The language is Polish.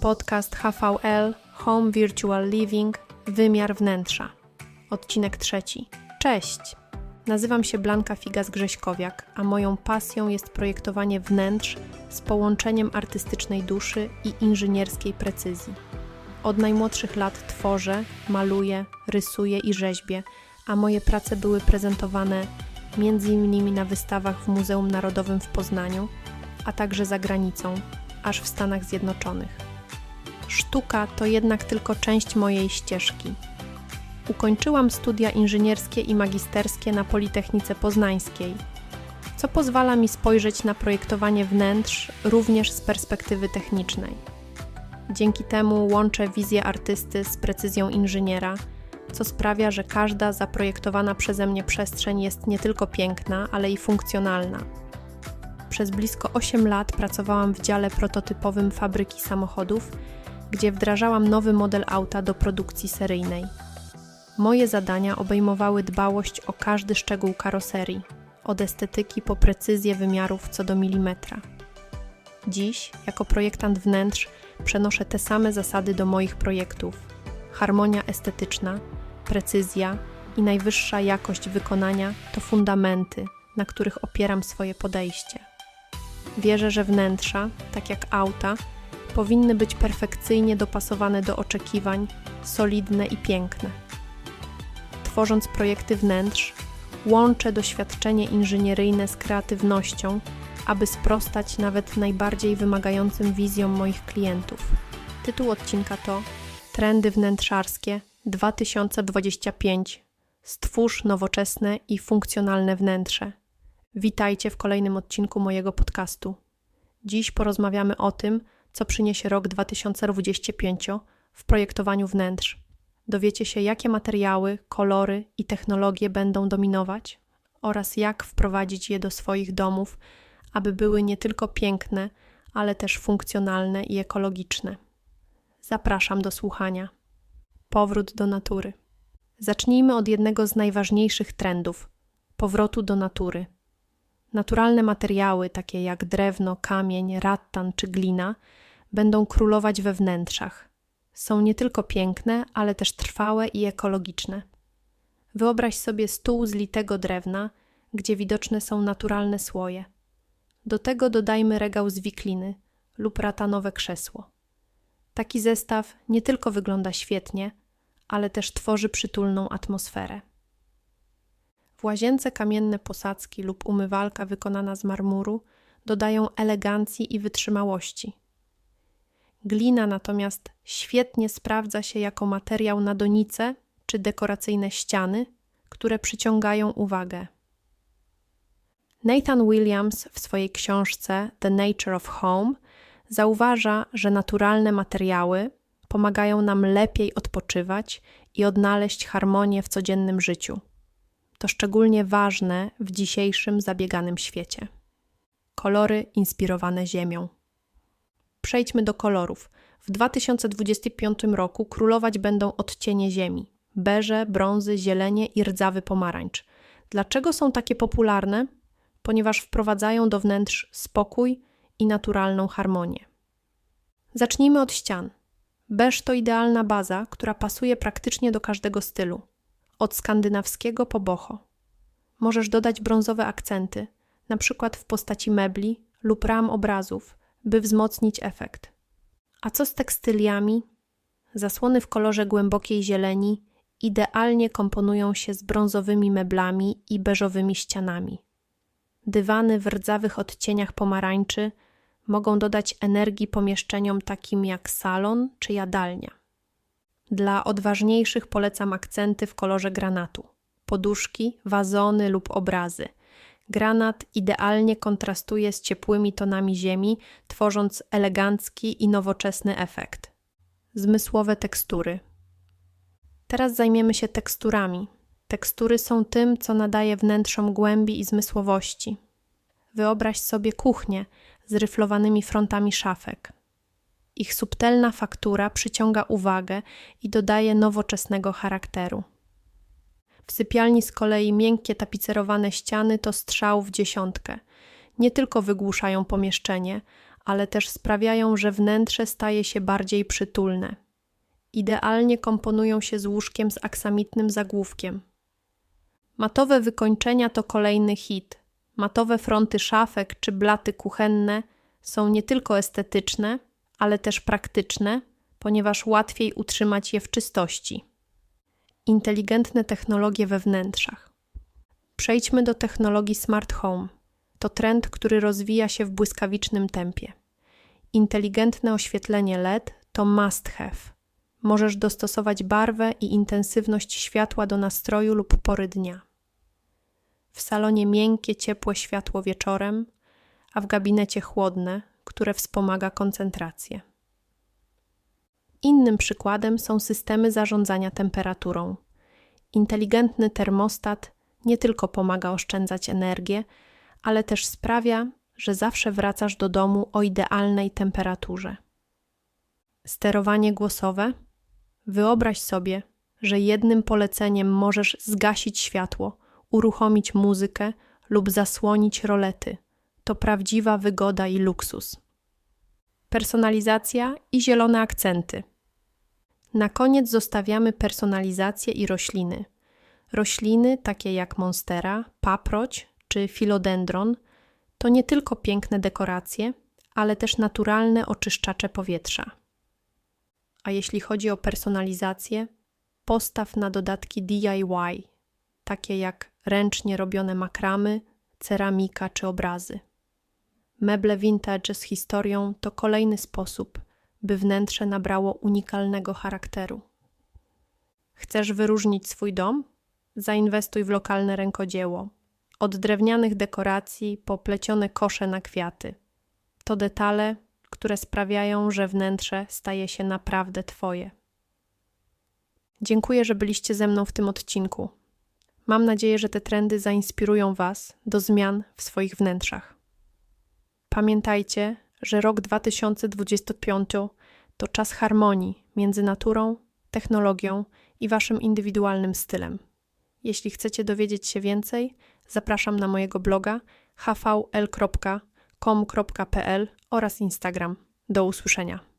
Podcast HVL Home Virtual Living Wymiar wnętrza. Odcinek trzeci. Cześć! Nazywam się Blanka Figas-Grześkowiak, a moją pasją jest projektowanie wnętrz z połączeniem artystycznej duszy i inżynierskiej precyzji. Od najmłodszych lat tworzę, maluję, rysuję i rzeźbię, a moje prace były prezentowane m.in. na wystawach w Muzeum Narodowym w Poznaniu, a także za granicą, aż w Stanach Zjednoczonych. Sztuka to jednak tylko część mojej ścieżki. Ukończyłam studia inżynierskie i magisterskie na Politechnice Poznańskiej, co pozwala mi spojrzeć na projektowanie wnętrz również z perspektywy technicznej. Dzięki temu łączę wizję artysty z precyzją inżyniera, co sprawia, że każda zaprojektowana przeze mnie przestrzeń jest nie tylko piękna, ale i funkcjonalna. Przez blisko 8 lat pracowałam w dziale prototypowym fabryki samochodów, gdzie wdrażałam nowy model auta do produkcji seryjnej. Moje zadania obejmowały dbałość o każdy szczegół karoserii, od estetyki po precyzję wymiarów co do milimetra. Dziś, jako projektant wnętrz, przenoszę te same zasady do moich projektów. Harmonia estetyczna, precyzja i najwyższa jakość wykonania to fundamenty, na których opieram swoje podejście. Wierzę, że wnętrza, tak jak auta, powinny być perfekcyjnie dopasowane do oczekiwań, solidne i piękne. Tworząc projekty wnętrz, łączę doświadczenie inżynieryjne z kreatywnością, aby sprostać nawet najbardziej wymagającym wizjom moich klientów. Tytuł odcinka to Trendy wnętrzarskie 2025. Stwórz nowoczesne i funkcjonalne wnętrze. Witajcie w kolejnym odcinku mojego podcastu. Dziś porozmawiamy o tym, co przyniesie rok 2025 w projektowaniu wnętrz. Dowiecie się, jakie materiały, kolory i technologie będą dominować oraz jak wprowadzić je do swoich domów, aby były nie tylko piękne, ale też funkcjonalne i ekologiczne. Zapraszam do słuchania. Powrót do natury. Zacznijmy od jednego z najważniejszych trendów powrotu do natury. Naturalne materiały, takie jak drewno, kamień, rattan czy glina, będą królować we wnętrzach. Są nie tylko piękne, ale też trwałe i ekologiczne. Wyobraź sobie stół z litego drewna, gdzie widoczne są naturalne słoje. Do tego dodajmy regał z wikliny lub ratanowe krzesło. Taki zestaw nie tylko wygląda świetnie, ale też tworzy przytulną atmosferę. W łazience kamienne posadzki lub umywalka wykonana z marmuru dodają elegancji i wytrzymałości. Glina natomiast świetnie sprawdza się jako materiał na donice czy dekoracyjne ściany, które przyciągają uwagę. Nathan Williams w swojej książce The Nature of Home zauważa, że naturalne materiały pomagają nam lepiej odpoczywać i odnaleźć harmonię w codziennym życiu. To szczególnie ważne w dzisiejszym zabieganym świecie. Kolory inspirowane Ziemią. Przejdźmy do kolorów. W 2025 roku królować będą odcienie ziemi: beże, brązy, zielenie i rdzawy pomarańcz. Dlaczego są takie popularne? Ponieważ wprowadzają do wnętrz spokój i naturalną harmonię. Zacznijmy od ścian. Beż to idealna baza, która pasuje praktycznie do każdego stylu, od skandynawskiego po boho. Możesz dodać brązowe akcenty, na przykład w postaci mebli lub ram obrazów, by wzmocnić efekt. A co z tekstyliami? Zasłony w kolorze głębokiej zieleni idealnie komponują się z brązowymi meblami i beżowymi ścianami. Dywany w rdzawych odcieniach pomarańczy mogą dodać energii pomieszczeniom takim jak salon czy jadalnia. Dla odważniejszych polecam akcenty w kolorze granatu, poduszki, wazony lub obrazy. Granat idealnie kontrastuje z ciepłymi tonami ziemi, tworząc elegancki i nowoczesny efekt. Zmysłowe tekstury. Teraz zajmiemy się teksturami. Tekstury są tym, co nadaje wnętrzom głębi i zmysłowości. Wyobraź sobie kuchnię z ryflowanymi frontami szafek. Ich subtelna faktura przyciąga uwagę i dodaje nowoczesnego charakteru. W sypialni z kolei miękkie tapicerowane ściany to strzał w dziesiątkę. Nie tylko wygłuszają pomieszczenie, ale też sprawiają, że wnętrze staje się bardziej przytulne. Idealnie komponują się z łóżkiem z aksamitnym zagłówkiem. Matowe wykończenia to kolejny hit. Matowe fronty szafek czy blaty kuchenne są nie tylko estetyczne, ale też praktyczne, ponieważ łatwiej utrzymać je w czystości. Inteligentne technologie we wnętrzach. Przejdźmy do technologii Smart Home. To trend, który rozwija się w błyskawicznym tempie. Inteligentne oświetlenie LED to must have. Możesz dostosować barwę i intensywność światła do nastroju lub pory dnia. W salonie miękkie, ciepłe światło wieczorem, a w gabinecie chłodne, które wspomaga koncentrację. Innym przykładem są systemy zarządzania temperaturą. Inteligentny termostat nie tylko pomaga oszczędzać energię, ale też sprawia, że zawsze wracasz do domu o idealnej temperaturze. Sterowanie głosowe. Wyobraź sobie, że jednym poleceniem możesz zgasić światło, uruchomić muzykę lub zasłonić rolety. To prawdziwa wygoda i luksus. Personalizacja i zielone akcenty. Na koniec zostawiamy personalizację i rośliny. Rośliny takie jak monstera, paproć czy filodendron to nie tylko piękne dekoracje, ale też naturalne oczyszczacze powietrza. A jeśli chodzi o personalizację, postaw na dodatki DIY, takie jak ręcznie robione makramy, ceramika czy obrazy. Meble vintage z historią to kolejny sposób, by wnętrze nabrało unikalnego charakteru. Chcesz wyróżnić swój dom? Zainwestuj w lokalne rękodzieło. Od drewnianych dekoracji po plecione kosze na kwiaty. To detale, które sprawiają, że wnętrze staje się naprawdę Twoje. Dziękuję, że byliście ze mną w tym odcinku. Mam nadzieję, że te trendy zainspirują Was do zmian w swoich wnętrzach. Pamiętajcie, że rok 2025 to czas harmonii między naturą, technologią i Waszym indywidualnym stylem. Jeśli chcecie dowiedzieć się więcej, zapraszam na mojego bloga hvl.com.pl oraz Instagram. Do usłyszenia.